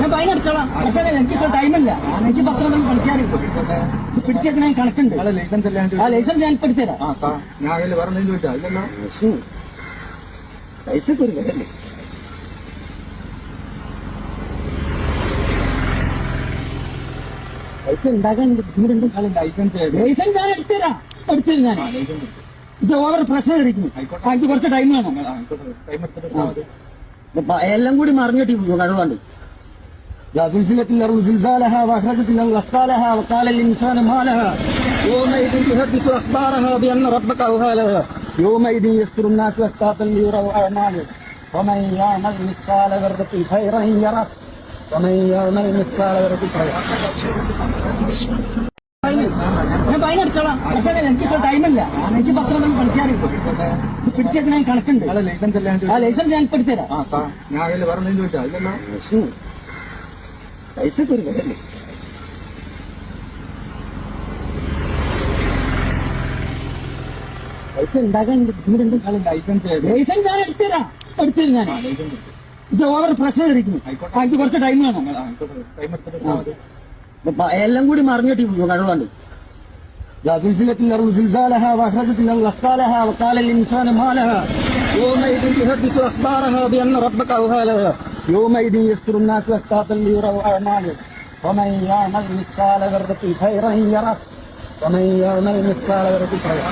ഞാൻ ഫൈൻ അടിച്ചോളാം. പക്ഷേ എനിക്ക് ടൈമില്ല എനിക്ക് പത്രം മണി പഠിക്കാറുണ്ട് പിടിച്ചേക്കണേ കണക്കുണ്ട് ലൈസൻസ് ആ ലൈസൻസ് ഞാൻ പഠിച്ചുതരാം പൈസ ഒരു പൈസ ഉണ്ടാക്കാൻ ബുദ്ധിമുട്ടുണ്ട്. ലൈസൻസ് ലൈസൻസ് ഞാൻ എടുത്തുതരാം. എടുത്തരും ഞാൻ. ഇത് ഓവർ പ്രശ്നം ഇരിക്കുന്നു എനിക്ക് കുറച്ച് ടൈം വേണം. എല്ലാം കൂടി മറിഞ്ഞിട്ട് കഴിവാണ്ട് زلزلت الأرض زلزالها وأخرجت الأرض أثقالها وقال الإنسان ما لها يومئذ تحدث أخبارها بأن ربك أوهى لها يومئذ يصدر الناس أشتاتا ليروا أعمالهم ومن يعمل مثقال ذرة خيرا يره ومن يعمل مثقال ذرة خيرا ഞാൻ ഫൈൻ അടിച്ചോളാം പക്ഷേ എനിക്ക് ടൈമില്ല എനിക്ക് പത്രം മണി പഠിക്കാറുണ്ട് പിടിച്ചേക്കണേ കണക്കുണ്ട് നിങ്ങളെ ലൈസൻസ് അല്ലാണ്ട് ആ ലൈസൻസ് ഞാൻ ഇപ്പൊ എടുത്തുതരാം പൈസ ഒരു കഥല്ലേ പൈസ ഉണ്ടാക്കാൻ ബുദ്ധിമുട്ടുണ്ട് ലൈസൻസ് ലൈസൻസ് ഞാൻ എടുത്തുതരാം എടുത്തരും ഞാൻ ഇത് ഓവർ പ്രശ്നം ഇരിക്കുന്നു ആ, എനിക്ക് കുറച്ച് ടൈം വേണം ടൈം എടുത്തിട്ട് മതി അപ്പൊ എല്ലാം കൂടി മറിഞ്ഞിട്ട് കഴിവാണ്ട് يا زلزلت الأرض زلزالها وأخرجت الأرض أثقالها وقال الإنسان ما لها يومئذ تحدث أخبارها بأن ربك أوهى لها يومئذ يصدر الناس أشتاتا ليروا أعمالهم ومن يعمل مثقال ذرة خيرا يره. ومن يعمل مثقال ذرة خيرا.